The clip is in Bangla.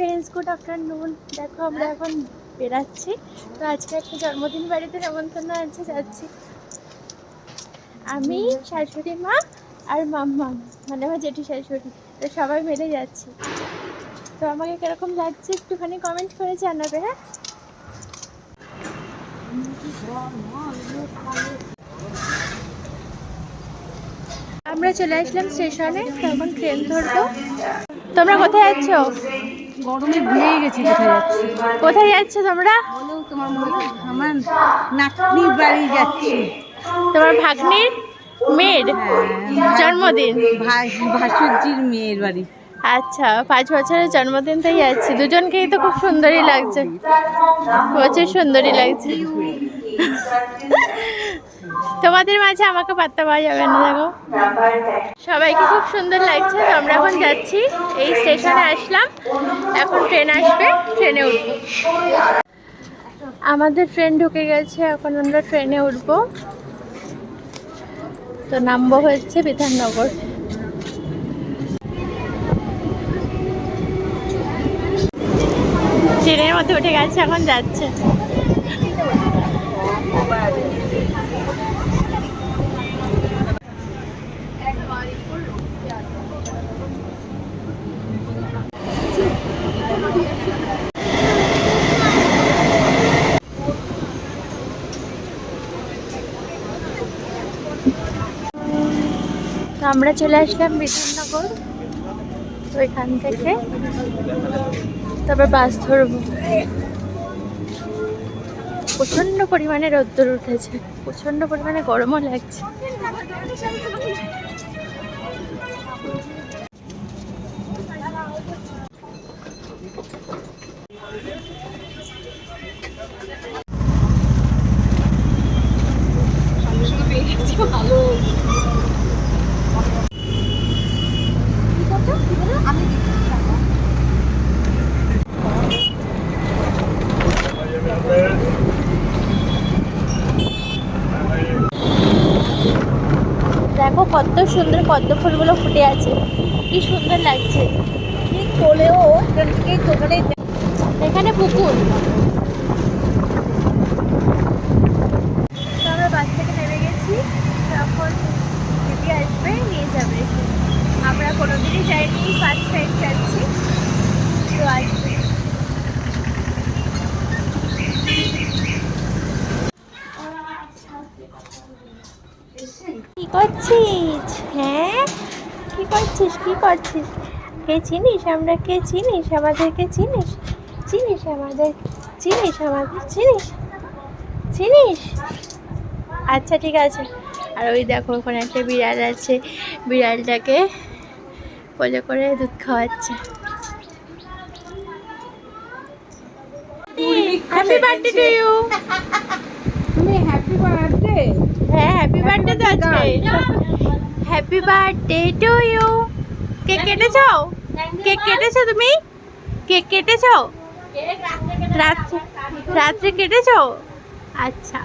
ফ্রেন্ডস গুড আফটারনুন দেখো আমরা এখন বেরাচ্ছি তো আজকে একটা জন্মদিন বাড়িতে নেমন্তন্ন আছে যাচ্ছি। আমি শাশুড়ি মা আর মাম্মা মানে আমার জেঠি শাশুড়ি। তো সবাই মিলে যাচ্ছি। তো আমাকে কীরকম লাগছে একটুখানি কমেন্ট করে জানাবে হ্যাঁ? আমরা চলে আসলাম স্টেশনে তখন ট্রেন ধরবো তোমরা কোথায় যাচ্ছ গরমে ভুলেই গেছি কোথায় যাচ্ছি? কোথায় যাচ্ছ তোমরা? তোমার আমার নাতনির বাড়ি যাচ্ছি। তোমার ভাগ্নির মেয়ের হ্যাঁ, জন্মদিন। ভাসুরজির মেয়ের বাড়ি। আচ্ছা পাঁচ বছরের জন্মদিন তাই যাচ্ছি। দুজনকেই তো খুব সুন্দরই লাগছে। প্রচুর সুন্দরই লাগছে। তোমাদের মাঝে আমাকে পাত্তা পাওয়া যাবে না, দেখো। সবাইকে খুব সুন্দর লাগছে, তো আমরা এখন যাচ্ছি। এই স্টেশনে আসলাম, এখন ট্রেন আসবে, ট্রেনে উঠবো। আমাদের ট্রেন ঢুকে গেছে, এখন আমরা ট্রেনে উঠবো। তো নামবো হচ্ছে বিধাননগর। ট্রেনের মধ্যে উঠে গেছে, এখন যাচ্ছে। আমরা চলে আসলাম বিধাননগর। তো থেকে তারপর বাস ধরব। প্রচণ্ড পরিমাণে রোদ্দুর উঠেছে। প্রচণ্ড পরিমাণে গরমও লাগছে। দেখো কত সুন্দর পদ্ম ফুলগুলো ফুটে আছে। কি সুন্দর লাগছে। ঠিক এখান দোকানে এখানে পুকুর। তো আমরা বাস থেকে নেমে গেছি। তখন দিদি আসবে নিয়ে যাবে। আমরা কোনোদিনই যাইনি ফার্স্ট টাইম যাচ্ছি। তো আসবে কি করছিস? হ্যাঁ? কি করছিস? কি করছিস? কে চিনিস? আমরা কে চিনিস? আমাদেরকে চিনিস? চিনিস আমাদের? চিনিস আমাদের? চিনিস? চিনিস? আচ্ছা ঠিক আছে। আর ওই দেখো, ওখানে একটা বিড়াল আছে। বিড়ালটাকে কোলে করে দুধ খাওয়াচ্ছে। হ্যাপি বার্থডে টু ইউ তুমি হ্যাপি বার্থডে হ্যাঁ হ্যাপি বার্থডে তো আজকে। Happy birthday to you cake কেটেছো? Cake কেটেছো তুমি? কেক কেটেছো? রাত্রে রাত্রে কেটেছো? আচ্ছা।